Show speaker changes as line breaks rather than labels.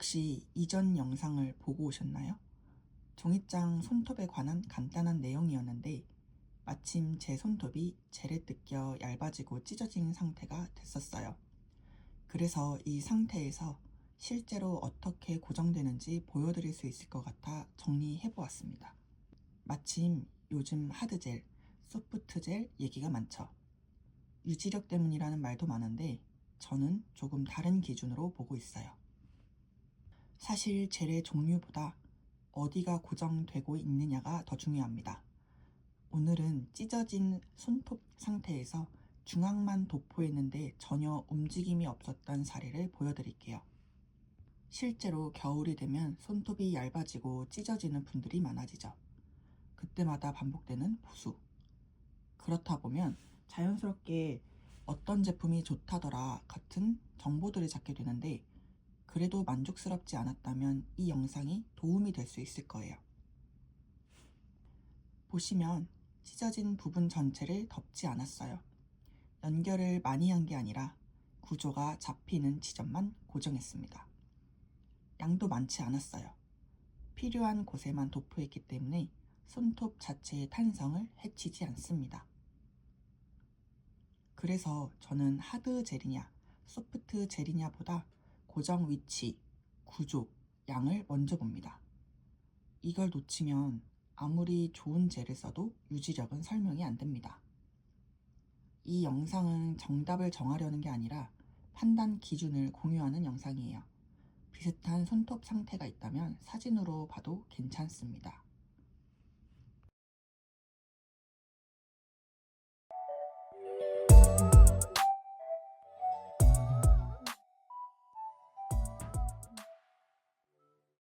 혹시 이전 영상을 보고 오셨나요? 종이장 손톱에 관한 간단한 내용이었는데 마침 제 손톱이 젤에 뜯겨 얇아지고 찢어진 상태가 됐었어요. 그래서 이 상태에서 실제로 어떻게 고정되는지 보여드릴 수 있을 것 같아 정리해 보았습니다. 마침 요즘 하드젤, 소프트젤 얘기가 많죠. 유지력 때문이라는 말도 많은데 저는 조금 다른 기준으로 보고 있어요. 사실 젤의 종류보다 어디가 고정되고 있느냐가 더 중요합니다. 오늘은 찢어진 손톱 상태에서 중앙만 도포했는데 전혀 움직임이 없었던 사례를 보여드릴게요. 실제로 겨울이 되면 손톱이 얇아지고 찢어지는 분들이 많아지죠. 그때마다 반복되는 보수. 그렇다 보면 자연스럽게 어떤 제품이 좋다더라 같은 정보들을 찾게 되는데 그래도 만족스럽지 않았다면 이 영상이 도움이 될 수 있을 거예요. 보시면 찢어진 부분 전체를 덮지 않았어요. 연결을 많이 한 게 아니라 구조가 잡히는 지점만 고정했습니다. 양도 많지 않았어요. 필요한 곳에만 도포했기 때문에 손톱 자체의 탄성을 해치지 않습니다. 그래서 저는 하드 젤이냐 소프트 젤이냐보다 고정 위치, 구조, 양을 먼저 봅니다. 이걸 놓치면 아무리 좋은 젤을 써도 유지력은 설명이 안 됩니다. 이 영상은 정답을 정하려는 게 아니라 판단 기준을 공유하는 영상이에요. 비슷한 손톱 상태가 있다면 사진으로 봐도 괜찮습니다.